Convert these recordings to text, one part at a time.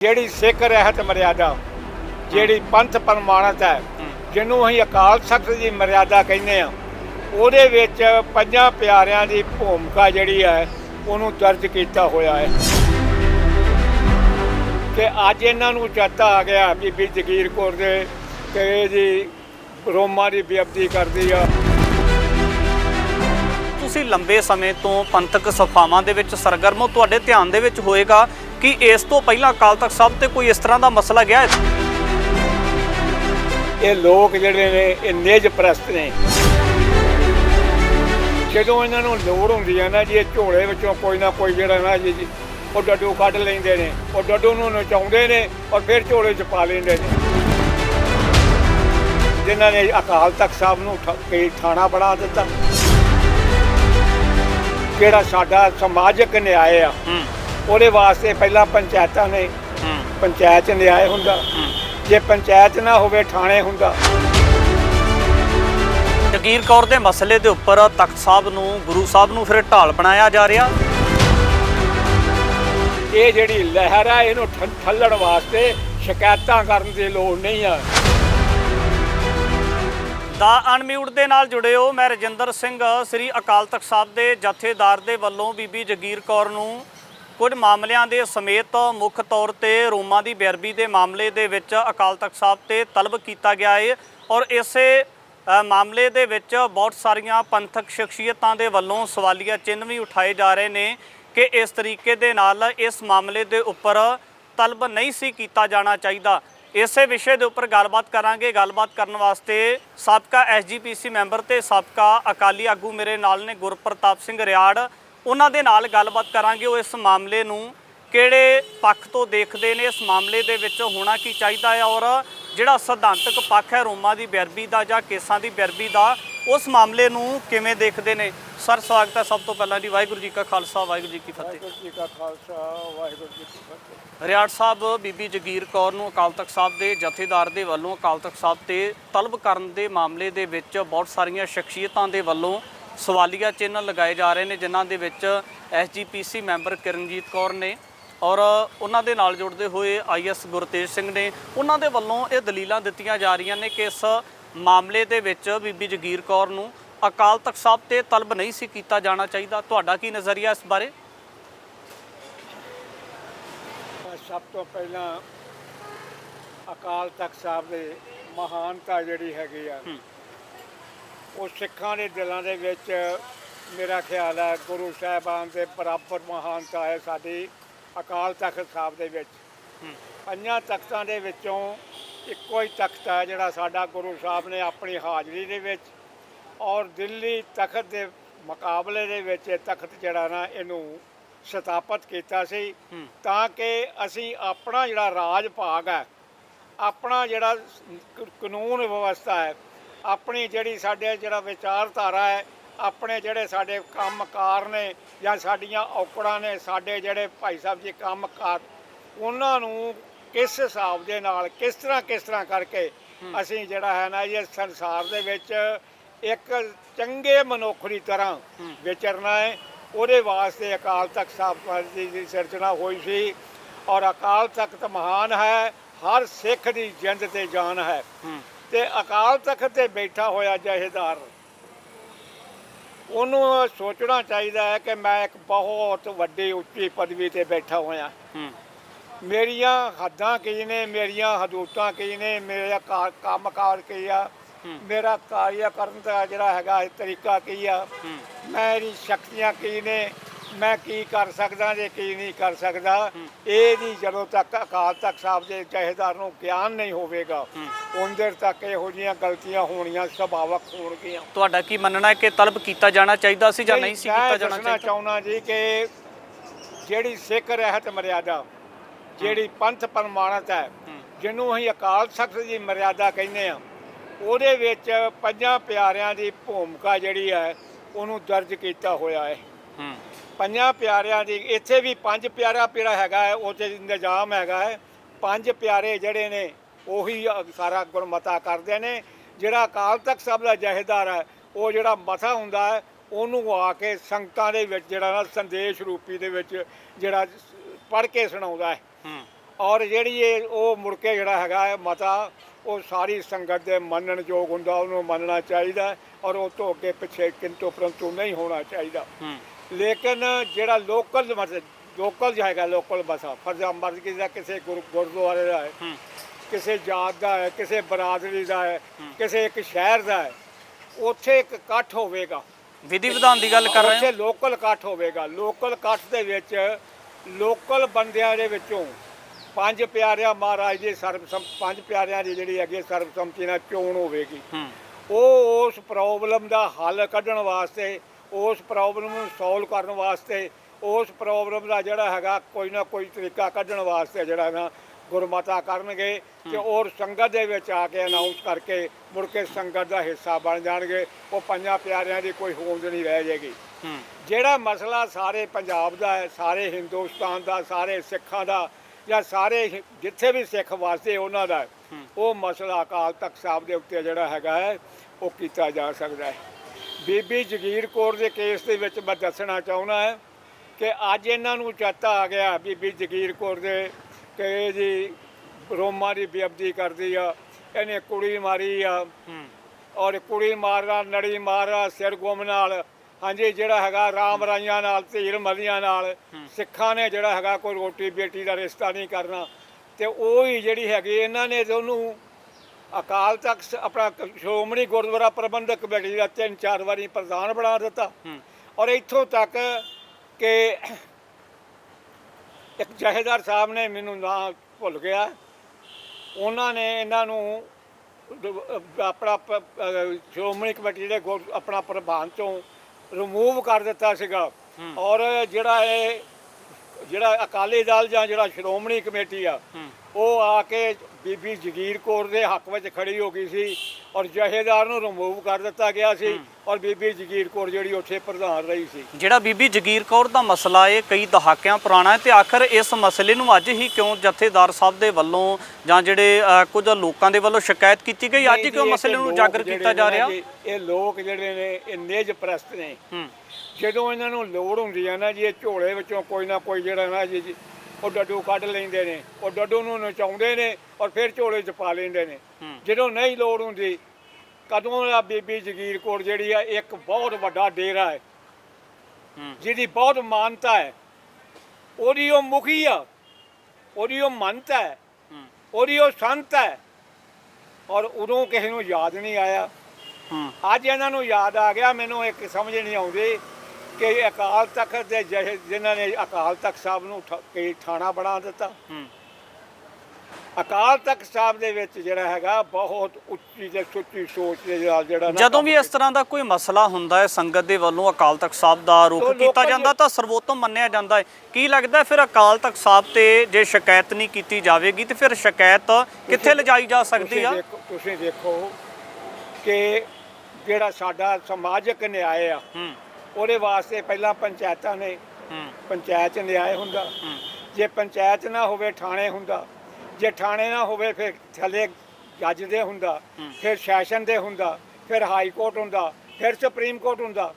ਜਿਹੜੀ ਸਿੱਖ ਰਹਿਤ ਮਰਿਆਦਾ ਜਿਹੜੀ ਪੰਥ ਪ੍ਰਮਾਣਿਤ ਹੈ ਜਿਹਨੂੰ ਅਸੀਂ ਅਕਾਲ ਤਖਤ ਦੀ ਮਰਿਆਦਾ ਕਹਿੰਦੇ ਆ ਉਹਦੇ ਵਿੱਚ ਪੰਜਾਂ ਪਿਆਰਿਆਂ ਦੀ ਭੂਮਿਕਾ ਜਿਹੜੀ ਹੈ ਉਹਨੂੰ ਦਰਜ ਕੀਤਾ ਹੋਇਆ ਹੈ। ਕਿ ਅੱਜ ਇਹਨਾਂ ਨੂੰ ਚਾਤਾ ਆ ਗਿਆ ਬੀਬੀ ਜਗੀਰ ਕੌਰ ਦੇ ਕਿ ਇਹ ਜੀ ਰੋਮਾ ਦੀ ਬੇਅਬਦੀ ਕਰਦੀ ਆ। ਤੁਸੀਂ ਲੰਬੇ ਸਮੇਂ ਤੋਂ ਪੰਥਕ ਸਫਾਵਾਂ ਦੇ ਵਿੱਚ ਸਰਗਰਮ ਹੋ ਤੁਹਾਡੇ ਧਿਆਨ ਦੇ ਵਿੱਚ ਹੋਏਗਾ ਕਿ ਇਸ ਤੋਂ ਪਹਿਲਾਂ ਅਕਾਲ ਤਖਤ ਸਾਹਿਬ ਤੇ ਕੋਈ ਇਸ ਤਰ੍ਹਾਂ ਦਾ ਮਸਲਾ ਗਿਆ ਹੈ? ਇਹ ਲੋਕ ਜਿਹੜੇ ਨੇ ਇਹ ਨਿਜ ਪ੍ਰਸਤ ਨੇ। ਜਦੋਂ ਇਹਨਾਂ ਨੂੰ ਲੋੜ ਹੁੰਦੀ ਹੈ ਨਾ ਜੀ ਇਹ ਝੋਲੇ ਵਿੱਚੋਂ ਕੋਈ ਨਾ ਕੋਈ ਜਿਹੜਾ ਨਾ ਜੀ ਉਹ ਡੱਡੂ ਕੱਢ ਲੈਂਦੇ ਨੇ। ਉਹ ਡੱਡੂ ਨੂੰ ਨਚਾਉਂਦੇ ਨੇ ਔਰ ਫਿਰ ਝੋਲੇ 'ਚ ਪਾ ਲੈਂਦੇ ਨੇ। ਜਿਨ੍ਹਾਂ ਨੇ ਅਕਾਲ ਤਖਤ ਸਾਹਿਬ ਨੂੰ ਕਈ ਥਾਣਾ ਬਣਾ ਦਿੱਤਾ। ਜਿਹੜਾ ਸਾਡਾ ਸਮਾਜਿਕ ਨਿਆਂ ਆ। ਉਹਦੇ ਵਾਸਤੇ ਪਹਿਲਾਂ ਪੰਚਾਇਤਾਂ ਨੇ ਪੰਚਾਇਤ 'ਚ ਨਿਆਂ ਹੁੰਦਾ। ਜੇ ਪੰਚਾਇਤ ਨਾ ਹੋਵੇ ਥਾਣੇ ਹੁੰਦਾ। ਜਗੀਰ ਕੌਰ ਦੇ ਮਸਲੇ ਦੇ ਉੱਪਰ ਤਖਤ ਸਾਹਿਬ ਨੂੰ ਗੁਰੂ ਸਾਹਿਬ ਨੂੰ ਫਿਰ ਢਾਲ ਬਣਾਇਆ ਜਾ ਰਿਹਾ। ਇਹ ਜਿਹੜੀ ਲਹਿਰ ਆ ਇਹਨੂੰ ਠੱਲਣ ਵਾਸਤੇ ਸ਼ਿਕਾਇਤਾਂ ਕਰਨ ਦੀ ਲੋੜ ਨਹੀਂ ਆ। ਦਾ ਅਨਮਿਊਟ ਦੇ ਨਾਲ ਜੁੜੇ ਹੋ ਮੈਂ ਰਜਿੰਦਰ ਸਿੰਘ ਸ੍ਰੀ ਅਕਾਲ ਤਖਤ ਸਾਹਿਬ ਦੇ ਜਥੇਦਾਰ ਦੇ ਵੱਲੋਂ ਬੀਬੀ ਜਗੀਰ ਕੌਰ ਨੂੰ ਕੁਝ ਮਾਮਲਿਆਂ ਦੇ ਸਮੇਤ ਮੁੱਖ ਤੌਰ ਤੇ ਰੋਮਾਂ ਦੀ ਬੇਅਦਬੀ ਦੇ ਮਾਮਲੇ ਦੇ ਵਿੱਚ ਅਕਾਲ ਤਖਤ ਸਾਹਿਬ ਤੇ ਤਲਬ ਕੀਤਾ ਗਿਆ ਹੈ ਔਰ ਇਸੇ ਮਾਮਲੇ ਦੇ ਵਿੱਚ ਬਹੁਤ ਸਾਰੀਆਂ ਪੰਥਕ ਸ਼ਖਸੀਅਤਾਂ ਦੇ ਵੱਲੋਂ ਸਵਾਲੀਆ ਚਿੰਨ੍ਹ ਵੀ ਉਠਾਏ ਜਾ ਰਹੇ ਨੇ ਕਿ ਇਸ ਤਰੀਕੇ ਦੇ ਨਾਲ ਇਸ ਮਾਮਲੇ ਦੇ ਉੱਪਰ ਤਲਬ ਨਹੀਂ ਸੀ ਕੀਤਾ ਜਾਣਾ ਚਾਹੀਦਾ। ਇਸੇ ਵਿਸ਼ੇ ਦੇ ਉੱਪਰ ਗੱਲਬਾਤ ਕਰਾਂਗੇ। ਗੱਲਬਾਤ ਕਰਨ ਵਾਸਤੇ ਸਾਬਕਾ ਐਸਜੀਪੀਸੀ ਮੈਂਬਰ ਤੇ ਸਾਬਕਾ ਅਕਾਲੀ ਆਗੂ ਮੇਰੇ ਨਾਲ ਨੇ ਗੁਰਪ੍ਰਤਾਪ ਸਿੰਘ ਰਿਆੜ। ਉਹਨਾਂ ਦੇ ਨਾਲ ਗੱਲਬਾਤ ਕਰਾਂਗੇ ਉਹ ਇਸ ਮਾਮਲੇ ਨੂੰ ਕਿਹੜੇ ਪੱਖ ਤੋਂ ਦੇਖਦੇ ਨੇ ਇਸ ਮਾਮਲੇ ਦੇ ਵਿੱਚ ਹੋਣਾ ਕੀ ਚਾਹੀਦਾ ਹੈ ਔਰ ਜਿਹੜਾ ਸਿਧਾਂਤਕ ਪੱਖ ਹੈ ਰੋਮਾ ਦੀ ਬੇਅਦਬੀ ਦਾ ਜਾਂ ਕੇਸਾਂ ਦੀ ਬੇਅਦਬੀ ਦਾ ਉਸ ਮਾਮਲੇ ਨੂੰ ਕਿਵੇਂ ਦੇਖਦੇ ਨੇ? ਸਰ ਸਵਾਗਤ ਹੈ ਸਭ ਤੋਂ ਪਹਿਲਾਂ ਜੀ ਵਾਹਿਗੁਰੂ ਜੀ ਕਾ ਖਾਲਸਾ ਵਾਹਿਗੁਰੂ ਜੀ ਕੀ ਫਤਿਹ। ਵਾਹਿਗੁਰੂ ਜੀ ਕਾ ਖਾਲਸਾ ਵਾਹਿਗੁਰੂ ਜੀ ਕੀ ਫਤਿਹ। ਰਿਆੜ ਸਾਹਿਬ ਬੀਬੀ ਜਗੀਰ ਕੌਰ ਨੂੰ ਅਕਾਲ ਤਖਤ ਸਾਹਿਬ ਦੇ ਜਥੇਦਾਰ ਦੇ ਵੱਲੋਂ ਅਕਾਲ ਤਖਤ ਸਾਹਿਬ ਤੇ ਤਲਬ ਕਰਨ ਦੇ ਮਾਮਲੇ ਦੇ ਵਿੱਚ ਬਹੁਤ ਸਾਰੀਆਂ ਸ਼ਖਸੀਅਤਾਂ ਦੇ ਵੱਲੋਂ ਸਵਾਲੀਆ ਚਿੰਨ੍ਹ ਲਗਾਏ ਜਾ ਰਹੇ ਨੇ ਜਿਨ੍ਹਾਂ ਦੇ ਵਿੱਚ ਐਸਜੀਪੀਸੀ ਮੈਂਬਰ ਕਿਰਨਜੀਤ ਕੌਰ ਨੇ ਔਰ ਉਹਨਾਂ ਦੇ ਨਾਲ ਜੁੜਦੇ ਹੋਏ ਆਈਐਸ ਗੁਰਤੇਜ ਸਿੰਘ ਨੇ। ਉਹਨਾਂ ਦੇ ਵੱਲੋਂ ਇਹ ਦਲੀਲਾਂ ਦਿੱਤੀਆਂ ਜਾ ਰਹੀਆਂ ਨੇ ਕਿ ਇਸ ਮਾਮਲੇ ਦੇ ਵਿੱਚ ਬੀਬੀ ਜਗੀਰ ਕੌਰ ਨੂੰ ਅਕਾਲ ਤਖਤ ਸਾਹਿਬ ਤੇ ਤਲਬ ਨਹੀਂ ਸੀ ਕੀਤਾ ਜਾਣਾ ਚਾਹੀਦਾ। ਤੁਹਾਡਾ ਕੀ ਨਜ਼ਰੀਆ ਇਸ ਬਾਰੇ? ਸਭ ਤੋਂ ਪਹਿਲਾਂ ਅਕਾਲ ਤਖਤ ਸਾਹਿਬ ਦੇ ਮਹਾਨਤਾ ਜਿਹੜੀ ਹੈਗੀ ਆ। ਉਹ ਸਿੱਖਾਂ ਦੇ ਦਿਲਾਂ ਦੇ ਵਿੱਚ ਮੇਰਾ ਖਿਆਲ ਹੈ ਗੁਰੂ ਸਾਹਿਬਾਨ ਦੇ ਬਰਾਬਰ ਮਹਾਨਤਾ ਹੈ ਸਾਡੀ ਅਕਾਲ ਤਖਤ ਸਾਹਿਬ ਦੇ ਵਿੱਚ। ਪੰਜਾਂ ਤਖਤਾਂ ਦੇ ਵਿੱਚੋਂ ਇੱਕੋ ਹੀ ਤਖਤ ਹੈ ਜਿਹੜਾ ਸਾਡਾ ਗੁਰੂ ਸਾਹਿਬ ਨੇ ਆਪਣੀ ਹਾਜ਼ਰੀ ਦੇ ਵਿੱਚ ਔਰ ਦਿੱਲੀ ਤਖਤ ਦੇ ਮੁਕਾਬਲੇ ਦੇ ਵਿੱਚ ਇਹ ਤਖਤ ਜਿਹੜਾ ਨਾ ਇਹਨੂੰ ਸਥਾਪਿਤ ਕੀਤਾ ਸੀ। ਤਾਂ ਕਿ ਅਸੀਂ ਆਪਣਾ ਜਿਹੜਾ ਰਾਜ ਭਾਗ ਹੈ ਆਪਣਾ ਜਿਹੜਾ ਕਾਨੂੰਨ ਵਿਵਸਥਾ ਹੈ ਆਪਣੀ ਜਿਹੜੀ ਸਾਡੇ ਜਿਹੜਾ ਵਿਚਾਰਧਾਰਾ ਹੈ ਆਪਣੇ ਜਿਹੜੇ ਸਾਡੇ ਕੰਮਕਾਰ ਨੇ ਜਾਂ ਸਾਡੀਆਂ ਔਕੜਾਂ ਨੇ ਸਾਡੇ ਜਿਹੜੇ ਭਾਈ ਸਾਹਿਬ ਜੀ ਕੰਮਕਾਰ ਉਹਨਾਂ ਨੂੰ ਕਿਸ ਹਿਸਾਬ ਦੇ ਨਾਲ ਕਿਸ ਤਰ੍ਹਾਂ ਕਿਸ ਤਰ੍ਹਾਂ ਕਰਕੇ ਅਸੀਂ ਜਿਹੜਾ ਹੈ ਨਾ ਇਹ ਸੰਸਾਰ ਦੇ ਵਿੱਚ ਇੱਕ ਚੰਗੇ ਮਨੁੱਖ ਦੀ ਤਰ੍ਹਾਂ। ਵਿਚਰਨਾ ਹੈ। ਉਹਦੇ ਵਾਸਤੇ ਅਕਾਲ ਤਖਤ ਸਾਹਿਬ ਜੀ ਦੀ ਸਿਰਜਣਾ ਹੋਈ ਸੀ ਔਰ ਅਕਾਲ ਤਖਤ ਮਹਾਨ ਹੈ ਹਰ ਸਿੱਖ ਦੀ ਜਿੰਦ ਤੇ ਜਾਨ ਹੂੰ। ਤੇ ਅਕਾਲ ਤਖਤ ਤੇ ਬੈਠਾ ਹੋਇਆ ਜਹੇਦਾਰ। ਉਹਨੂੰ ਸੋਚਣਾ ਚਾਹੀਦਾ ਹੈ ਕਿ ਮੈਂ ਇੱਕ ਬਹੁਤ ਵੱਡੀ ਉੱਚੀ ਪਦਵੀ ਤੇ ਬੈਠਾ ਹੋਇਆ। ਹੂੰ। ਮੇਰੀਆਂ ਹੱਦਾਂ ਕੀ ਨੇ ਮੇਰੀਆਂ ਹਦੂਤਾਂ ਕੀ ਨੇ ਮੇਰਾ ਕਾ- ਕੰਮਕਾਰ ਕੀ ਆ। ਮੇਰਾ ਕਾਰਿਆ ਕਰਨ ਦਾ ਜਿਹੜਾ ਹੈਗਾ ਤਰੀਕਾ ਕੀ ਆ? ਮੇਰੀ ਸ਼ਕਤੀਆਂ ਕੀ ਨੇ? ਮੈਂ ਕੀ ਕਰ ਸਕਦਾ ਜੇ ਕੀ ਨਹੀਂ ਕਰ ਸਕਦਾ? ਇਹ ਨਹੀਂ ਜਦੋਂ ਤੱਕ ਅਕਾਲ ਤਖਤ ਸਾਹਿਬ ਦੇ ਜਹੇਦਾਰ ਨੂੰ ਗਿਆਨ ਨਹੀਂ ਹੋਵੇਗਾ ਦੇਰ ਤੱਕ ਇਹੋ ਜਿਹੀਆਂ ਗਲਤੀਆਂ ਹੋਣੀਆਂ ਸੁਭਾਵਕ ਹੋਣਗੀਆਂ। ਤੁਹਾਡਾ ਕੀ ਮੰਨਣਾ ਹੈ ਕਿ ਤਲਬ ਕੀਤਾ ਜਾਣਾ ਚਾਹੀਦਾ ਸੀ ਜਾਂ ਨਹੀਂ ਸੀ ਮੈਂ ਕੀਤਾ ਜਾਣਾ ਚਾਹੀਦਾ? ਚਾਹੁੰਦਾ ਜੀ ਕਿ ਜਿਹੜੀ ਸਿੱਖ ਰਹਿਤ ਮਰਿਆਦਾ ਜਿਹੜੀ ਪੰਥ ਪ੍ਰਮਾਣਿਤ ਹੈ ਹੂੰ। ਜਿਹਨੂੰ ਅਸੀਂ ਅਕਾਲ ਤਖਤ ਦੀ ਮਰਿਆਦਾ ਕਹਿੰਦੇ ਆ ਉਹਦੇ ਵਿੱਚ ਪੰਜਾਂ ਪਿਆਰਿਆਂ ਦੀ ਭੂਮਿਕਾ ਜਿਹੜੀ ਹੈ ਉਹਨੂੰ ਦਰਜ ਕੀਤਾ ਹੋਇਆ ਹੈ। ਹੂੰ। ਪੰਜਾਂ ਪਿਆਰਿਆਂ ਦੀ ਇੱਥੇ ਵੀ ਪੰਜ ਪਿਆਰਾ ਪਿਆਰਾ ਹੈਗਾ ਹੈ ਉਹ ਤੇ ਨਿਜ਼ਾਮ ਹੈਗਾ ਹੈ। ਪੰਜ ਪਿਆਰੇ ਜਿਹੜੇ ਨੇ ਉਹੀ ਸਾਰਾ ਗੁਰਮਤਾ ਕਰਦੇ ਨੇ। ਜਿਹੜਾ ਅਕਾਲ ਤਖਤ ਸਾਹਿਬ ਦਾ ਜਹੇਦਾਰ ਹੈ ਉਹ ਜਿਹੜਾ ਮਥਾ ਹੁੰਦਾ ਹੈ ਉਹਨੂੰ ਆ ਕੇ ਸੰਗਤਾਂ ਦੇ ਵਿੱਚ ਜਿਹੜਾ ਨਾ ਸੰਦੇਸ਼ ਰੂਪੀ ਦੇ ਵਿੱਚ ਜਿਹੜਾ ਪੜ੍ਹ ਕੇ ਸੁਣਾਉਂਦਾ ਹੈ। ਔਰ ਜਿਹੜੀ ਇਹ ਉਹ ਮੁੜ ਕੇ ਜਿਹੜਾ ਹੈਗਾ ਹੈ ਮਤਾ ਉਹ ਸਾਰੀ ਸੰਗਤ ਦੇ ਮੰਨਣ ਯੋਗ ਹੁੰਦਾ ਉਹਨੂੰ ਮੰਨਣਾ ਚਾਹੀਦਾ ਔਰ ਉਹ ਤੋਂ ਅੱਗੇ ਪਿੱਛੇ ਕਿੰਤੂ ਪਰੰਤੂ ਨਹੀਂ ਹੋਣਾ ਚਾਹੀਦਾ। ਹੂੰ। ਲੇਕਿਨ ਜਿਹੜਾ ਲੋਕਲ ਮਤਲਬ ਲੋਕਲ ਜੋ ਹੈਗਾ ਲੋਕਲ ਮਸਾ ਫਰਜ਼ਾ ਮਰਜ਼ੀ ਦਾ ਕਿਸੇ ਗੁਰ- ਗੁਰਦੁਆਰੇ ਦਾ ਹੈ ਕਿਸੇ ਜਾਤ ਦਾ ਹੈ ਕਿਸੇ ਬਰਾਦਰੀ ਦਾ ਹੈ ਕਿਸੇ ਇੱਕ ਸ਼ਹਿਰ ਦਾ ਹੈ ਉੱਥੇ ਇੱਕ ਇਕੱਠ ਹੋਵੇਗਾ। ਵਿਧੀ ਵਿਧਾਨ ਦੀ ਗੱਲ ਕਰ ਰਹੇ ਉੱਥੇ ਹਾਂ ਲੋਕਲ ਇਕੱਠ ਹੋਵੇਗਾ। ਲੋਕਲ ਇਕੱਠ ਦੇ ਵਿੱਚ ਲੋਕਲ ਬੰਦਿਆਂ ਦੇ ਵਿੱਚੋਂ ਪੰਜ ਪਿਆਰਿਆਂ ਮਹਾਰਾਜ ਦੇ ਸਰਬਸੰਮ ਪੰਜ ਪਿਆਰਿਆਂ ਦੀ ਜਿਹੜੀ ਹੈਗੀ ਸਰਬਸੰਮਤੀ ਨਾਲ ਚੋਣ ਹੋਵੇਗੀ। ਹੂੰ। ਉਹ ਉਸ ਪ੍ਰੋਬਲਮ ਦਾ ਹੱਲ ਕੱਢਣ ਵਾਸਤੇ ਉਸ ਪ੍ਰੋਬਲਮ ਨੂੰ ਸੋਲਵ ਕਰਨ ਵਾਸਤੇ ਉਸ ਪ੍ਰੋਬਲਮ ਦਾ ਜਿਹੜਾ ਹੈਗਾ ਕੋਈ ਨਾ ਕੋਈ ਤਰੀਕਾ ਕੱਢਣ ਵਾਸਤੇ ਜਿਹੜਾ ਨਾ ਗੁਰਮਤਾ ਕਰਨਗੇ ਤੇ ਔਰ ਸੰਗਤ ਦੇ ਵਿੱਚ ਆ ਕੇ ਅਨਾਉਂਸ ਕਰਕੇ ਮੁੜ ਕੇ ਸੰਗਤ ਦਾ ਹਿੱਸਾ ਬਣ ਜਾਣਗੇ ਉਹ ਪੰਜਾਂ ਪਿਆਰਿਆਂ ਦੀ ਕੋਈ ਹੋਂਦ ਨਹੀਂ ਰਹਿ ਜਾਏਗੀ। ਜਿਹੜਾ ਮਸਲਾ ਸਾਰੇ ਪੰਜਾਬ ਦਾ ਹੈ ਸਾਰੇ ਹਿੰਦੁਸਤਾਨ ਦਾ ਸਾਰੇ ਸਿੱਖਾਂ ਦਾ ਜਾਂ ਸਾਰੇ ਜਿੱਥੇ ਵੀ ਸਿੱਖ ਵਸਦੇ ਉਹਨਾਂ ਦਾ। ਉਹ ਮਸਲਾ ਅਕਾਲ ਤਖਤ ਸਾਹਿਬ ਦੇ ਉੱਤੇ ਜਿਹੜਾ ਹੈਗਾ ਹੈ ਉਹ ਕੀਤਾ ਜਾ ਸਕਦਾ ਹੈ। ਬੀਬੀ ਜਗੀਰ ਕੌਰ ਦੇ ਕੇਸ ਦੇ ਵਿੱਚ ਮੈਂ ਦੱਸਣਾ ਚਾਹੁੰਦਾ ਹੈ ਕਿ ਅੱਜ ਇਹਨਾਂ ਨੂੰ ਚੇਤਾ ਆ ਗਿਆ ਬੀਬੀ ਜਗੀਰ ਕੌਰ ਦੇ ਕਿ ਜੀ ਰੋਮਾਂ ਦੀ ਬੇਅਬਦੀ ਕਰਦੀ ਆ ਇਹਨੇ ਕੁੜੀ ਮਾਰੀ ਆ। ਔਰ ਕੁੜੀ ਮਾਰਨਾ ਨੜੀ ਮਾਰਨਾ ਸਿਰ ਗੁੰਮ ਨਾਲ। ਹਾਂਜੀ ਜਿਹੜਾ ਹੈਗਾ ਰਾਮ ਰਾਈਆਂ ਨਾਲ ਧੀਰ ਮਲੀਆਂ ਨਾਲ ਸਿੱਖਾਂ ਨੇ ਜਿਹੜਾ ਹੈਗਾ ਕੋਈ ਰੋਟੀ ਬੇਟੀ ਦਾ ਰਿਸ਼ਤਾ ਨਹੀਂ ਕਰਨਾ। ਤੇ ਉਹ ਹੀ ਜਿਹੜੀ ਹੈਗੀ ਇਹਨਾਂ ਨੇ ਤੇ ਉਹਨੂੰ ਅਕਾਲ ਤਖਤ ਆਪਣਾ ਸ਼੍ਰੋਮਣੀ ਗੁਰਦੁਆਰਾ ਪ੍ਰਬੰਧਕ ਕਮੇਟੀ ਦਾ ਤਿੰਨ ਚਾਰ ਵਾਰੀ ਪ੍ਰਧਾਨ ਬਣਾ ਦਿੱਤਾ। ਔਰ ਇੱਥੋਂ ਤੱਕ ਕਿ ਇੱਕ ਜਹੇਦਾਰ ਸਾਹਿਬ ਨੇ ਮੈਨੂੰ ਨਾਂ ਭੁੱਲ ਗਿਆ। ਉਹਨਾਂ ਨੇ ਇਹਨਾਂ ਨੂੰ ਆਪਣਾ ਸ਼੍ਰੋਮਣੀ ਕਮੇਟੀ ਦੇ ਆਪਣਾ ਪ੍ਰਧਾਨ ਤੋਂ ਰਿਮੂਵ ਕਰ ਦਿੱਤਾ ਸੀਗਾ। ਔਰ ਜਿਹੜਾ ਇਹ ਜਿਹੜਾ ਅਕਾਲੀ ਦਲ ਜਾਂ ਜਿਹੜਾ ਸ਼੍ਰੋਮਣੀ ਕਮੇਟੀ ਆ ਉਹ ਆ ਕੇ ਬੀਬੀ ਜਗੀਰ ਕੌਰ ਦੇ ਹੱਕ ਵਿੱਚ ਖੜੀ ਹੋ ਗਈ ਸੀ ਔਰ ਜਹੇਦਾਰ ਨੂੰ ਰਿਮੂਵ ਕਰ ਦਿੱਤਾ ਗਿਆ ਸੀ ਔਰ ਬੀਬੀ ਜਗੀਰ ਕੌਰ ਜਿਹੜੀ ਉੱਥੇ ਪ੍ਰਧਾਨ ਰਹੀ ਸੀ। ਜਿਹੜਾ ਬੀਬੀ ਜਗੀਰ ਕੌਰ ਦਾ ਮਸਲਾ ਇਹ ਕਈ ਦਹਾਕਿਆਂ ਪੁਰਾਣਾ ਹੈ ਤੇ ਆਖਰ ਇਸ ਮਸਲੇ ਨੂੰ ਅੱਜ ਹੀ ਕਿਉਂ ਜਥੇਦਾਰ ਸਾਹਿਬ ਦੇ ਵੱਲੋਂ ਜਾਂ ਜਿਹੜੇ ਕੁਝ ਲੋਕਾਂ ਦੇ ਵੱਲੋਂ ਸ਼ਿਕਾਇਤ ਕੀਤੀ ਗਈ? ਅੱਜ ਕਿਉਂ ਮਸਲੇ ਨੂੰ ਉਜਾਗਰ ਕੀਤਾ ਜਾ ਰਿਹਾ? ਇਹ ਲੋਕ ਜਿਹੜੇ ਨੇ ਇਹ ਨਿਜ ਪ੍ਰਸਤ ਨੇ। ਜਦੋਂ ਇਹਨਾਂ ਨੂੰ ਲੋੜ ਹੁੰਦੀ ਆ ਨਾ ਜੀ ਇਹ ਝੋਲੇ ਵਿੱਚੋਂ ਕੋਈ ਨਾ ਕੋਈ ਜਿਹੜਾ ਨਾ ਜੀ ਉਹ ਡੱਡੂ ਕੱਢ ਲੈਂਦੇ ਨੇ ਉਹ ਡੱਡੂ ਨੂੰ ਨਚਾਉਂਦੇ ਨੇ ਔਰ ਫਿਰ ਝੋਲੇ 'ਚ ਪਾ ਲੈਂਦੇ ਨੇ। ਜਦੋਂ ਨਹੀਂ ਲੋੜ ਹੁੰਦੀ ਕਦੋਂ ਦਾ ਬੀਬੀ ਜਗੀਰ ਕੌਰ ਜਿਹੜੀ ਆ ਇੱਕ ਬਹੁਤ ਵੱਡਾ ਡੇਰਾ ਹੈ। ਜਿਹਦੀ ਬਹੁਤ ਮਾਨਤਾ ਹੈ ਉਹਦੀ ਉਹ ਮੁਖੀ ਆ ਉਹਦੀ ਉਹ ਮੰਤ ਹੈ ਹੂੰ। ਉਹਦੀ ਉਹ ਸੰਤ ਹੈ ਔਰ ਉਦੋਂ ਕਿਸੇ ਨੂੰ ਯਾਦ ਨਹੀਂ ਆਇਆ। ਹੂੰ। ਅੱਜ ਇਹਨਾਂ ਨੂੰ ਯਾਦ ਆ ਗਿਆ ਮੈਨੂੰ ਇੱਕ ਸਮਝ ਨਹੀਂ ਆਉਂਦੀ। ਕਿ ਅਕਾਲ ਤਖਤ ਦੇ ਜਿਨ੍ਹਾਂ ਨੇ ਅਕਾਲ ਤਖਤ ਸਾਹਿਬ ਨੂੰ ਠ- ਕੀ ਥਾਣਾ ਬਣਾ ਦਿੱਤਾ। ਹੂੰ। ਅਕਾਲ ਤਖਤ ਸਾਹਿਬ ਦੇ ਵਿੱਚ ਜਿਹੜਾ ਹੈਗਾ ਬਹੁਤ ਉੱਚੀ ਤੇ ਸੁੱਚੀ ਸੋਚ ਦੇ ਨਾਲ ਜਿਹੜਾ ਨਾ ਜਦੋਂ ਵੀ ਇਸ ਤਰ੍ਹਾਂ ਦਾ ਕੋਈ ਮਸਲਾ ਹੁੰਦਾ ਹੈ ਸੰਗਤ ਦੇ ਵੱਲੋਂ ਅਕਾਲ ਤਖਤ ਸਾਹਿਬ ਦਾ ਰੁਖ ਤਾਂ ਕੀਤਾ ਲੋਕਾਂ ਜਾਂਦਾ ਤਾਂ ਸਰਵੋਤਮ ਮੰਨਿਆ ਜਾਂਦਾ ਹੈ। ਕੀ ਲੱਗਦਾ ਫਿਰ ਅਕਾਲ ਤਖਤ ਸਾਹਿਬ ਤੇ ਜੇ ਸ਼ਿਕਾਇਤ ਨਹੀਂ ਕੀਤੀ ਜਾਵੇਗੀ ਤੇ ਫਿਰ ਸ਼ਿਕਾਇਤ ਕਿੱਥੇ ਲਿਜਾਈ ਜਾ ਸਕਦੀ ਤੁਸੀਂ ਆ? ਦੇਖੋ- ਤੁਸੀਂ ਦੇਖੋ ਕਿ ਜਿਹੜਾ ਸਾਡਾ ਸਮਾਜਿਕ ਨਿਆਂ ਆ ਹੂੰ। ਉਹਦੇ ਵਾਸਤੇ ਪਹਿਲਾਂ ਪੰਚਾਇਤਾਂ ਨੇ ਪੰਚਾਇਤ 'ਚ ਨਿਆਂ ਹੁੰਦਾ। ਜੇ ਪੰਚਾਇਤ ਨਾ ਹੋਵੇ ਥਾਣੇ ਹੁੰਦਾ। ਜੇ ਥਾਣੇ ਨਾ ਹੋਵੇ ਫਿਰ ਥੱਲੇ ਜੱਜ ਦੇ ਹੁੰਦਾ। ਫਿਰ ਸੈਸ਼ਨ ਦੇ ਹੁੰਦਾ ਫਿਰ ਹਾਈ ਕੋਰਟ ਹੁੰਦਾ ਫਿਰ ਸੁਪਰੀਮ ਕੋਰਟ ਹੁੰਦਾ।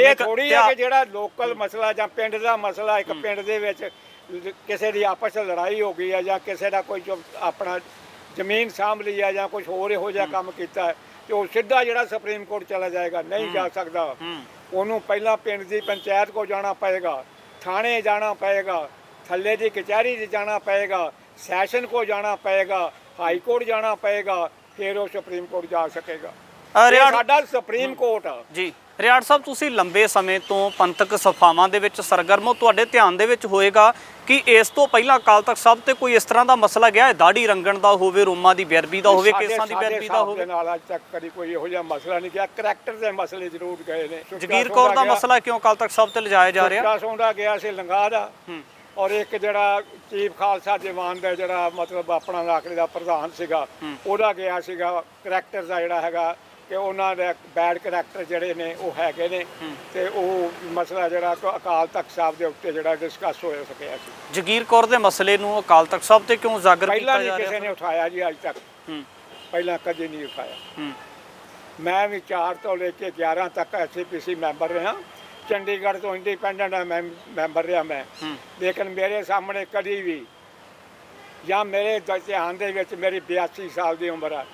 ਇਹ ਥੋੜੀ ਹੈ ਕਿ ਜਿਹੜਾ ਲੋਕਲ ਮਸਲਾ ਜਾਂ ਪਿੰਡ ਦਾ ਮਸਲਾ ਇੱਕ ਪਿੰਡ ਦੇ ਵਿੱਚ ਕਿਸੇ ਦੀ ਆਪਸ ਵਿੱਚ ਲੜਾਈ ਹੋ ਗਈ ਹੈ ਜਾਂ ਕਿਸੇ ਦਾ ਕੋਈ ਆਪਣਾ ਜ਼ਮੀਨ ਸਾਂਭ ਲਈ ਹੈ ਜਾਂ ਕੁਝ ਹੋਰ ਇਹੋ ਜਿਹਾ ਕੰਮ ਕੀਤਾ ਤੇ ਉਹ ਸਿੱਧਾ ਜਿਹੜਾ ਸੁਪਰੀਮ ਕੋਰਟ ਚਲਾ ਜਾਏਗਾ ਨਹੀਂ ਜਾ ਸਕਦਾ। ਉਹਨੂੰ ਪਹਿਲਾਂ ਪਿੰਡ ਦੀ ਪੰਚਾਇਤ ਕੋ ਜਾਣਾ ਪਏਗਾ ਥਾਣੇ ਜਾਣਾ ਪਏਗਾ ਥੱਲੇ ਦੀ ਕਚਹਿਰੀ 'ਚ ਜਾਣਾ ਪਏਗਾ ਸੈਸ਼ਨ ਕੋ ਜਾਣਾ ਪਏਗਾ ਹਾਈ ਕੋਰਟ ਜਾਣਾ ਪਏਗਾ ਫਿਰ ਉਹ ਸੁਪਰੀਮ ਕੋਰਟ ਜਾ ਸਕੇਗਾ। ਇਹ ਸਾਡਾ ਸੁਪਰੀਮ ਕੋਰਟ ਆ। ਜੀ। ਰਿਆੜ ਸਾਹਿਬ ਤੁਸੀਂ ਲੰਬੇ ਸਮੇਂ ਤੋਂ ਪੰਥਕ ਸਫਾਵਾਂ ਦੇ ਵਿੱਚ ਸਰਗਰਮ ਹੋ। ਤੁਹਾਡੇ ਧਿਆਨ ਦੇ ਵਿੱਚ ਹੋਏਗਾ ਕਿ ਇਸ ਤੋਂ ਪਹਿਲਾਂ ਅਕਾਲ ਤਖਤ ਸਾਹਿਬ ਤੇ ਕੋਈ ਇਸ ਤਰ੍ਹਾਂ ਦਾ ਮਸਲਾ ਗਿਆ ਹੈ? ਦਾੜੀ ਰੰਗਣ ਦਾ ਹੋਵੇ ਰੋਮਾਂ ਦੀ ਬੇਅਦਬੀ ਦਾ ਹੋਵੇ ਕੇਸਾਂ ਦੀ ਬੇਅਦਬੀ ਦਾ ਹੋਵੇ। ਨਾਲ ਅੱਜ ਤੱਕ ਕਦੀ ਕੋਈ ਇਹੋ ਜਿਹਾ ਮਸਲਾ ਨਹੀਂ ਗਿਆ। ਕਰੈਕਟਰ ਦੇ ਮਸਲੇ ਜ਼ਰੂਰ ਗਏ ਨੇ। ਜਗੀਰ ਕੌਰ ਦਾ ਮਸਲਾ ਕਿਉਂ ਅਕਾਲ ਤਖਤ ਸਾਹਿਬ ਤੇ ਲਿਜਾਇਆ ਜਾ ਰਿਹਾ? ਸੌਂਦਾ ਗਿਆ ਸੀ ਲੰਗਾ ਦਾ ਔਰ ਇੱਕ ਜਿਹੜਾ ਚੀਫ ਖਾਲਸਾ ਦੀਵਾਨ ਦਾ ਜਿਹੜਾ ਮਤਲਬ ਆਪਣਾ ਇਲਾਕੇ ਦਾ ਪ੍ਰਧਾਨ ਸੀਗਾ। ਉਹਦਾ ਗਿਆ ਸੀਗਾ। ਕਰੈਕਟਰ ਦਾ ਜਿਹੜਾ ਹੈਗਾ ਕਿ ਉਹਨਾਂ ਦੇ ਬੈਡ ਕਰੈਕਟਰ ਜਿਹੜੇ ਨੇ ਉਹ ਹੈਗੇ ਨੇ। ਤੇ ਉਹ ਮਸਲਾ ਜਿਹੜਾ ਅਕਾਲ ਤਖਤ ਸਾਹਿਬ ਦੇ ਉੱਤੇ ਜਿਹੜਾ ਡਿਸਕਸ ਹੋ ਸਕਿਆ ਸੀ। ਜਗੀਰ ਕੌਰ ਦੇ ਮਸਲੇ ਨੂੰ ਅਕਾਲ ਤਖਤ ਸਾਹਿਬ ਤੇ ਕਿਉਂ ਪਹਿਲਾਂ ਕੀਤਾ ਨਹੀਂ ਜਾ ਕਿਸੇ ਰਿਹਾ ਨੇ ਉਠਾਇਆ ਜੀ ਅੱਜ ਤੱਕ। ਪਹਿਲਾਂ ਕਦੇ ਨਹੀਂ ਉਠਾਇਆ। ਮੈਂ ਵੀ 4 ਤੋਂ ਲੈ ਕੇ 11 ਤੱਕ ਐਸਪੀਸੀ ਮੈਂਬਰ ਰਿਹਾ। ਚੰਡੀਗੜ੍ਹ ਤੋਂ ਇੰਡੀਪੈਂਡੈਂਟ ਮੈਂਬਰ ਰਿਹਾ ਮੈਂ। ਲੇਕਿਨ ਮੇਰੇ ਸਾਹਮਣੇ ਕਦੀ ਵੀ ਜਾਂ ਮੇਰੇ ਧਿਆਨ ਦੇ ਵਿੱਚ ਮੇਰੀ 82 ਸਾਲ ਦੀ ਉਮਰ ਆ।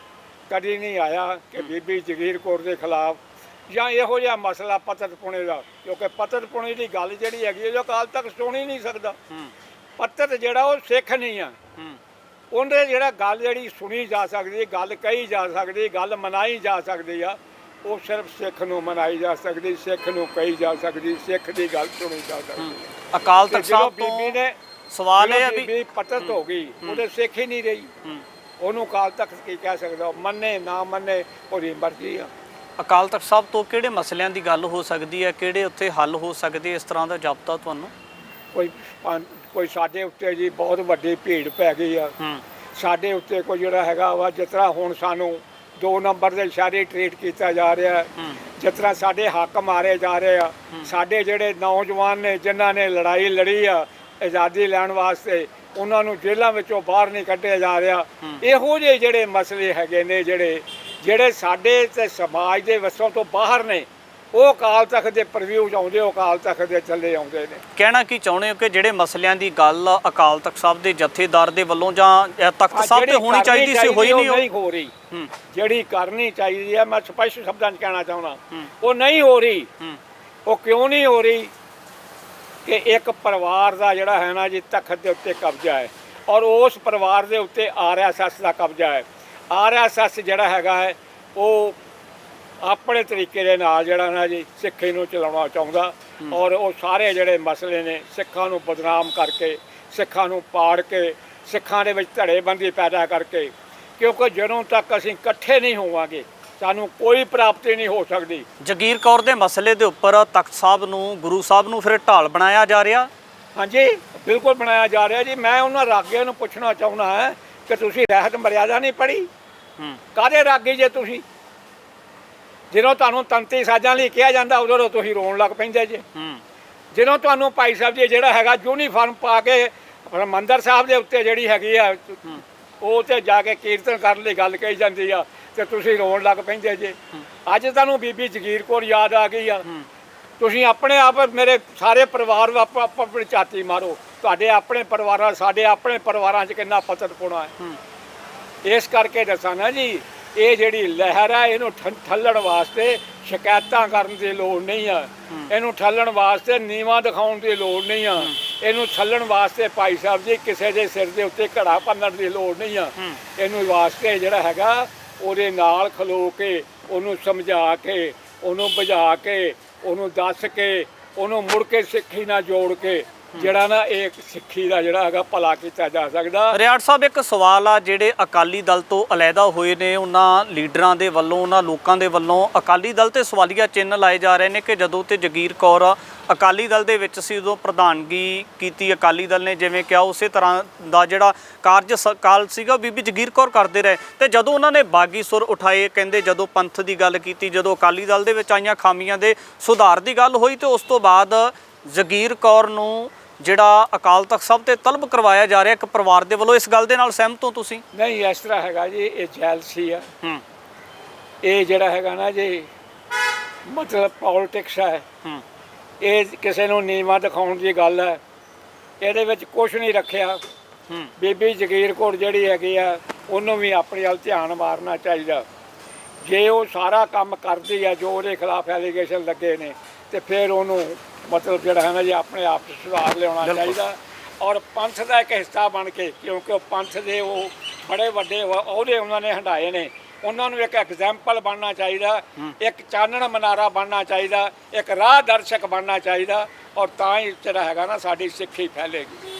ਕਦੀ ਨਹੀਂ ਆਇਆ ਕਿ ਬੀਬੀ ਜਗੀਰ ਕੌਰ ਦੇ ਖਿਲਾਫ ਜਾਂ ਇਹੋ ਜਿਹਾ ਮਸਲਾ ਪਤਤ ਪੁਣੇ ਦਾ ਕਿਉਂਕਿ ਪਤਤ ਪੁਣੇ ਦੀ ਗੱਲ ਜਿਹੜੀ ਹੈਗੀ ਜੋ ਅਕਾਲ ਤੱਕ ਸੁਣ ਨਹੀਂ ਸਕਦਾ। ਹੂੰ। ਪਤਤ ਜਿਹੜਾ ਉਹ ਸਿੱਖ ਨਹੀਂ ਆ। ਉਹਦੇ ਜਿਹੜਾ ਗੱਲ ਜਿਹੜੀ ਸੁਣੀ ਜਾ ਸਕਦੀ ਗੱਲ ਕਹੀ ਜਾ ਸਕਦੀ ਗੱਲ ਮਨਾਈ ਜਾ ਸਕਦੀ ਆ ਉਹ ਸਿਰਫ ਸਿੱਖ ਨੂੰ ਮਨਾਈ ਜਾ ਸਕਦੀ ਸਿੱਖ ਨੂੰ ਕਹੀ ਜਾ ਸਕਦੀ ਸਿੱਖ ਦੀ ਗੱਲ ਸੁਣੀ ਜਾ ਸਕਦੀ। ਅਕਾਲ ਤਖਤ ਸਾਹਿਬ ਬੀਬੀ ਤੋਂ ਨੇ ਸਵਾਲ ਇਹ ਵੀ ਬੀਬੀ ਪਤਤ ਹੋ। ਗਈ ਉਹਦੇ ਸਿੱਖ ਹੀ ਨਹੀਂ ਰਹੀ। ਉਹਨੂੰ ਕਾਲ ਤੱਕ ਕੀ ਕਹਿ ਸਕਦਾ ਮੰਨੇ ਨਾ ਮੰਨੇ ਉਹਦੀ ਮਰਜ਼ੀ ਆ। ਅਕਾਲ ਤਖਤ ਸਾਹਿਬ ਤੋਂ ਕਿਹੜੇ ਮਸਲਿਆਂ ਦੀ ਗੱਲ ਹੋ ਸਕਦੀ ਹੈ? ਕਿਹੜੇ ਉੱਥੇ ਹੱਲ ਹੋ ਸਕਦੇ ਇਸ ਤਰ੍ਹਾਂ ਦਾ ਜਾਬਤਾ ਤੁਹਾਨੂੰ? ਕੋਈ ਕੋਈ ਸਾਡੇ ਉੱਤੇ ਜੀ ਬਹੁਤ ਵੱਡੀ ਭੀੜ ਪੈ ਗਈ ਆ। ਸਾਡੇ ਉੱਤੇ ਕੋਈ ਜਿਹੜਾ ਹੈਗਾ ਵਾ ਤਰ੍ਹਾਂ ਹੁਣ ਸਾਨੂੰ ਦੋ ਨੰਬਰ ਦੇ ਇਸ਼ਾਰੇ ਟ੍ਰੀਟ ਕੀਤਾ ਜਾ ਰਿਹਾ ਤਰ੍ਹਾਂ ਸਾਡੇ ਹੱਕ ਮਾਰੇ ਜਾ ਰਹੇ ਆ। ਸਾਡੇ ਜਿਹੜੇ ਨੌਜਵਾਨ ਨੇ ਜਿਨ੍ਹਾਂ ਨੇ ਲੜਾਈ ਲੜੀ ਆ ਆਜ਼ਾਦੀ ਲੈਣ ਵਾਸਤੇ ਉਹਨਾਂ ਨੂੰ ਜੇਲ੍ਹਾਂ ਵਿੱਚੋਂ ਬਾਹਰ ਨਹੀਂ ਕੱਢਿਆ ਜਾ ਰਿਹਾ। ਇਹੋ ਜਿਹੇ ਜਿਹੜੇ ਮਸਲੇ ਹੈਗੇ ਨੇ ਜਿਹੜੇ ਜਿਹੜੇ ਸਾਡੇ ਤੇ ਸਮਾਜ ਦੇ ਵਸੋਂ ਤੋਂ ਬਾਹਰ ਨੇ ਉਹ ਅਕਾਲ ਤਖਤ ਦੇ ਪ੍ਰਵਿਊ ਆਉਂਦੇ ਉਹ ਅਕਾਲ ਤਖਤ ਦੇ ਥੱਲੇ ਆਉਂਦੇ ਨੇ। ਕਹਿਣਾ ਕੀ ਚਾਹੁੰਦੇ ਹੋ ਕਿ ਜਿਹੜੇ ਮਸਲਿਆਂ ਦੀ ਗੱਲ ਅਕਾਲ ਤਖਤ ਸਾਹਿਬ ਦੇ ਜਥੇਦਾਰ ਦੇ ਵੱਲੋਂ ਜਾਂ ਤਖਤ ਸਾਹਿਬ ਤੇ ਹੋਣੀ ਚਾਹੀਦੀ ਸੀ ਹੋਈ ਨਹੀਂ ਹੋ ਰਹੀ। ਜਿਹੜੀ ਕਰਨੀ ਚਾਹੀਦੀ ਹੈ ਮੈਂ ਸਪਸ਼ਟ ਸ਼ਬਦਾਂ 'ਚ ਕਹਿਣਾ ਚਾਹੁੰਦਾ। ਉਹ ਨਹੀਂ ਹੋ ਰਹੀ। ਉਹ ਕਿਉਂ ਨਹੀਂ ਹੋ ਰਹੀ? ਕਿ ਇੱਕ ਪਰਿਵਾਰ ਦਾ ਜਿਹੜਾ ਹੈ ਨਾ ਜੀ ਤਖਤ ਦੇ ਉੱਤੇ ਕਬਜ਼ਾ ਹੈ ਔਰ ਉਸ ਪਰਿਵਾਰ ਦੇ ਉੱਤੇ ਆਰਐਸਐਸ ਦਾ ਕਬਜ਼ਾ ਹੈ। ਆਰਐਸਐਸ ਜਿਹੜਾ ਹੈਗਾ ਹੈ ਉਹ ਆਪਣੇ ਤਰੀਕੇ ਦੇ ਨਾਲ ਜਿਹੜਾ ਨਾ ਜੀ ਸਿੱਖੀ ਨੂੰ ਚਲਾਉਣਾ ਚਾਹੁੰਦਾ ਔਰ ਉਹ ਸਾਰੇ ਜਿਹੜੇ ਮਸਲੇ ਨੇ ਸਿੱਖਾਂ ਨੂੰ ਬਦਨਾਮ ਕਰਕੇ ਸਿੱਖਾਂ ਨੂੰ ਪਾੜ ਕੇ ਸਿੱਖਾਂ ਦੇ ਵਿੱਚ ਧੜੇਬੰਦੀ ਪੈਦਾ ਕਰਕੇ ਕਿਉਂਕਿ ਜਦੋਂ ਤੱਕ ਅਸੀਂ ਇਕੱਠੇ ਨਹੀਂ ਹੋਵਾਂਗੇ ਸਾਨੂੰ ਕੋਈ ਪ੍ਰਾਪਤੀ ਨਹੀਂ ਹੋ ਸਕਦੀ। ਜਗੀਰ ਕੌਰ ਦੇ ਮਸਲੇ ਦੇ ਉੱਪਰ ਤਖਤ ਸਾਹਿਬ ਨੂੰ ਗੁਰੂ ਸਾਹਿਬ ਨੂੰ ਫਿਰ ਢਾਲ ਬਣਾਇਆ ਜਾ ਰਿਹਾ? ਹਾਂਜੀ ਬਿਲਕੁਲ ਬਣਾਇਆ ਜਾ ਰਿਹਾ ਜੀ। ਮੈਂ ਉਹਨਾਂ ਰਾਗੀਆਂ ਨੂੰ ਪੁੱਛਣਾ ਚਾਹੁੰਦਾ ਹਾਂ ਕਿ ਤੁਸੀਂ ਰਹਿਤ ਮਰਿਆਦਾ ਨਹੀਂ ਪੜ੍ਹੀ? ਹੂੰ। ਕਾਦੇ ਰਾਗੀ ਜੇ ਤੁਸੀਂ? ਜਦੋਂ ਤੁਹਾਨੂੰ ਤੰਤੀ ਸਾਜਾਂ ਲਈ ਕਿਹਾ ਜਾਂਦਾ ਉਦੋਂ ਤੁਸੀਂ ਰੋਣ ਲੱਗ ਪੈਂਦੇ ਜੇ। ਜਦੋਂ ਤੁਹਾਨੂੰ ਭਾਈ ਸਾਹਿਬ ਜੀ ਜਿਹੜਾ ਹੈਗਾ ਯੂਨੀਫਾਰਮ ਪਾ ਕੇ ਮੰਦਰ ਸਾਹਿਬ ਦੇ ਉੱਤੇ ਜਿਹੜੀ ਹੈਗੀ ਆ ਉਹ ਤੇ ਜਾ ਕੇ ਕੀਰਤਨ ਕਰਨ ਲਈ ਗੱਲ ਕਹੀ ਜਾਂਦੀ ਆ ਤੇ ਤੁਸੀਂ ਰੋਣ ਲੱਗ ਪੈਂਦੇ ਜੇ। ਅੱਜ ਤੁਹਾਨੂੰ ਬੀਬੀ ਜਗੀਰ ਕੌਰ ਯਾਦ ਆ ਗਈ ਆ। ਤੁਸੀਂ ਆਪਣੇ ਆਪ, ਮੇਰੇ ਸਾਰੇ ਪਰਿਵਾਰ ਨੂੰ ਆਪੋ ਆਪਣੀ ਛਾਤੀ ਮਾਰੋ। ਤੁਹਾਡੇ ਆਪਣੇ ਪਰਿਵਾਰਾਂ, ਸਾਡੇ ਆਪਣੇ ਪਰਿਵਾਰਾਂ 'ਚ ਕਿੰਨਾ ਪਤਨ ਪੁਣਾ ਹੈ। ਇਸ ਕਰਕੇ ਦੱਸਾਂ ਨਾ ਜੀ, ਇਹ ਜਿਹੜੀ ਲਹਿਰ ਹੈ ਇਹਨੂੰ ਠ- ਠੱਲਣ ਵਾਸਤੇ ਸ਼ਿਕਾਇਤਾਂ ਕਰਨ ਦੀ ਲੋੜ ਨਹੀਂ ਆ। ਇਹਨੂੰ ਠੱਲਣ ਵਾਸਤੇ ਨੀਵਾ ਦਿਖਾਉਣ ਦੀ ਲੋੜ ਨਹੀਂ ਆ। ਇਹਨੂੰ ਠੱਲਣ ਵਾਸਤੇ ਭਾਈ ਸਾਹਿਬ ਜੀ ਕਿਸੇ ਦੇ ਸਿਰ ਦੇ ਉੱਤੇ ਘੜਾ ਪੰਨਣ ਦੀ ਲੋੜ ਨਹੀਂ ਆ। ਇਹਨੂੰ ਵਾਸਤੇ ਜਿਹੜਾ ਹੈਗਾ ਉਹਦੇ ਨਾਲ ਖਲੋ ਕੇ ਉਹਨੂੰ ਸਮਝਾ ਕੇ, ਉਹਨੂੰ ਬੁਝਾ ਕੇ, ਉਹਨੂੰ ਦੱਸ ਕੇ, ਉਹਨੂੰ ਮੁੜ ਕੇ ਸਿੱਖੀ ਨਾਲ ਜੋੜ ਕੇ ਜਿਹੜਾ ਨਾ ਇਹ ਸਿੱਖੀ ਦਾ ਜਿਹੜਾ ਹੈਗਾ ਭਲਾ ਕੀਤਾ ਜਾ ਸਕਦਾ। ਰਿਆੜ ਸਾਹਿਬ, ਇੱਕ ਸਵਾਲ ਆ, ਜਿਹੜੇ ਅਕਾਲੀ ਦਲ ਤੋਂ ਅਲੈਦਾ ਹੋਏ ਨੇ, ਉਹਨਾਂ ਲੀਡਰਾਂ ਦੇ ਵੱਲੋਂ, ਉਹਨਾਂ ਲੋਕਾਂ ਦੇ ਵੱਲੋਂ ਅਕਾਲੀ ਦਲ ਤੇ ਸਵਾਲੀਆ ਚਿੰਨ੍ਹ ਲਾਏ ਜਾ ਰਹੇ ਨੇ ਕਿ ਜਦੋਂ ਤੇ ਜਗੀਰ ਕੌਰ ਅਕਾਲੀ ਦਲ ਦੇ ਵਿੱਚ ਸੀ, ਉਦੋਂ ਪ੍ਰਧਾਨਗੀ ਕੀਤੀ ਅਕਾਲੀ ਦਲ ਨੇ, ਜਿਵੇਂ ਕਿਹਾ, ਉਸੇ ਤਰ੍ਹਾਂ ਦਾ ਜਿਹੜਾ ਕਾਰਜ ਸ- ਕਾਲ ਸੀਗਾ, ਬੀਬੀ ਜਗੀਰ ਕੌਰ ਕਰਦੇ ਰਹੇ। ਤੇ ਜਦੋਂ ਉਹਨਾਂ ਨੇ ਬਾਗੀ ਸੁਰ ਉਠਾਏ, ਕਹਿੰਦੇ ਜਦੋਂ ਪੰਥ ਦੀ ਗੱਲ ਕੀਤੀ, ਜਦੋਂ ਅਕਾਲੀ ਦਲ ਦੇ ਵਿੱਚ ਆਈਆਂ ਖਾਮੀਆਂ ਦੇ ਸੁਧਾਰ ਦੀ ਗੱਲ ਹੋਈ, ਤੇ ਉਸ ਤੋਂ ਬਾਅਦ ਜਗੀਰ ਕੌਰ ਨੂੰ ਜਿਹੜਾ ਅਕਾਲ ਤਖਤ ਸਾਹਿਬ ਤੇ ਤਲਬ ਕਰਵਾਇਆ ਜਾ ਰਿਹਾ ਇੱਕ ਪਰਿਵਾਰ ਦੇ ਵੱਲੋਂ ਇਸ ਗੱਲ ਦੇ ਨਾਲ ਸਹਿਮਤ ਹੋ ਤੁਸੀਂ? ਨਹੀਂ ਇਸ ਤਰ੍ਹਾਂ ਹੈਗਾ ਜੀ ਇਹ ਜੈਲਸੀ ਆ। ਹੂੰ। ਇਹ ਜਿਹੜਾ ਹੈਗਾ ਨਾ ਜੀ ਮਤਲਬ ਪੋਲਿਟਿਕਸ ਹੈ ਹੂੰ। ਇਹ ਕਿਸੇ ਨੂੰ ਨੀਵਾ ਦਿਖਾਉਣ ਦੀ ਗੱਲ ਹੈ ਇਹਦੇ ਵਿੱਚ ਕੁਝ ਨਹੀਂ ਰੱਖਿਆ। ਹੂੰ। ਬੀਬੀ ਜਗੀਰ ਕੌਰ ਜਿਹੜੀ ਹੈਗੀ ਆ ਉਹਨੂੰ ਵੀ ਆਪਣੇ ਵੱਲ ਧਿਆਨ ਮਾਰਨਾ ਚਾਹੀਦਾ। ਜੇ ਉਹ ਸਾਰਾ ਕੰਮ ਕਰਦੀ ਆ ਜੋ ਉਹਦੇ ਖਿਲਾਫ ਐਲੀਗੇਸ਼ਨ ਲੱਗੇ ਨੇ ਤੇ ਫਿਰ ਉਹਨੂੰ ਮਤਲਬ ਜਿਹੜਾ ਹੈ ਨਾ ਜੀ ਆਪਣੇ ਆਪ 'ਚ ਸੁਧਾਰ ਲਿਆਉਣਾ। ਚਾਹੀਦਾ। ਔਰ ਪੰਥ ਦਾ ਇੱਕ ਹਿੱਸਾ ਬਣ ਕੇ ਕਿਉਂਕਿ ਉਹ ਪੰਥ ਦੇ ਉਹ ਬੜੇ ਵੱਡੇ ਉਹ- ਉਹਦੇ ਉਹਨਾਂ ਨੇ ਹੰਡਾਏ ਨੇ। ਉਹਨਾਂ ਨੂੰ ਇੱਕ ਐਗਜ਼ਾਮਪਲ ਬਣਨਾ ਚਾਹੀਦਾ ਇੱਕ ਚਾਨਣ ਮਨਾਰਾ ਬਣਨਾ ਚਾਹੀਦਾ ਇੱਕ ਰਾਹ ਦਰਸ਼ਕ ਬਣਨਾ ਚਾਹੀਦਾ ਔਰ ਤਾਂ ਹੀ ਜਿਹੜਾ ਹੈਗਾ ਨਾ ਸਾਡੀ ਸਿੱਖੀ ਫੈਲੇਗੀ।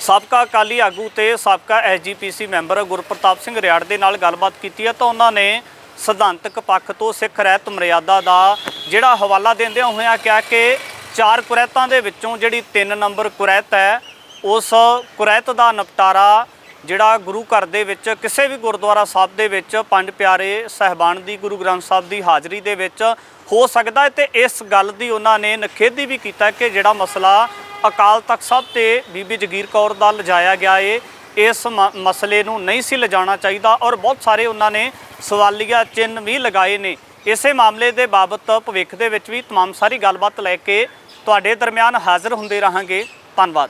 ਸਾਬਕਾ ਅਕਾਲੀ ਆਗੂ ਤੇ ਸਾਬਕਾ ਐਸਜੀਪੀਸੀ ਮੈਂਬਰ ਗੁਰਪ੍ਰਤਾਪ ਸਿੰਘ ਰਿਆੜ ਦੇ ਨਾਲ ਗੱਲਬਾਤ ਕੀਤੀ ਹੈ ਤਾਂ ਉਹਨਾਂ ਨੇ ਸਿਧਾਂਤਕ ਪੱਖ ਤੋਂ ਸਿੱਖ ਰਹਿਤ ਮਰਿਆਦਾ ਦਾ ਜਿਹੜਾ ਹਵਾਲਾ ਦਿੰਦਿਆਂ ਹੋਇਆਂ ਕਿਹਾ ਕਿ ਚਾਰ ਕੁਰੈਤਾਂ ਦੇ ਵਿੱਚੋਂ ਜਿਹੜੀ 3 ਨੰਬਰ ਕੁਰੈਤ ਹੈ, ਉਸ ਕੁਰੈਤ ਦਾ ਨਿਪਟਾਰਾ ਜਿਹੜਾ ਗੁਰੂ ਘਰ ਦੇ ਵਿੱਚ ਕਿਸੇ ਵੀ ਗੁਰਦੁਆਰਾ ਸਾਹਿਬ ਦੇ ਵਿੱਚ ਪੰਜ ਪਿਆਰੇ ਸਹਿਬਾਨ ਦੀ, ਗੁਰੂ ਗ੍ਰੰਥ ਸਾਹਿਬ ਦੀ ਹਾਜ਼ਰੀ ਦੇ ਵਿੱਚ ਹੋ ਸਕਦਾ ਹੈ ਤੇ ਇਸ ਗੱਲ ਦੀ ਉਹਨਾਂ ਨੇ ਨਖੇਦੀ ਵੀ ਕੀਤਾ ਕਿ ਜਿਹੜਾ ਮਸਲਾ ਅਕਾਲ ਤਖਤ ਸਾਹਿਬ ਤੇ ਬੀਬੀ ਜਗੀਰ ਕੌਰ ਦਾ ਲਿਜਾਇਆ ਗਿਆ ਏ, ਇਸ ਮ- ਮਸਲੇ ਨੂੰ ਨਹੀਂ ਸੀ ਲਿਜਾਣਾ ਚਾਹੀਦਾ ਔਰ ਬਹੁਤ ਸਾਰੇ ਉਹਨਾਂ ਨੇ ਸਵਾਲੀਆ ਚਿੰਨ੍ਹ ਵੀ ਲਗਾਏ ਨੇ। ਇਸੇ ਮਾਮਲੇ ਦੇ ਬਾਬਤ ਭਵਿੱਖ ਦੇ ਵਿੱਚ ਵੀ तमाम ਸਾਰੀ ਗੱਲਬਾਤ ਲੈ ਕੇ ਤੁਹਾਡੇ ਦਰਮਿਆਨ ਹਾਜ਼ਰ ਹੁੰਦੇ ਰਹਾਂਗੇ ਧੰਨਵਾਦ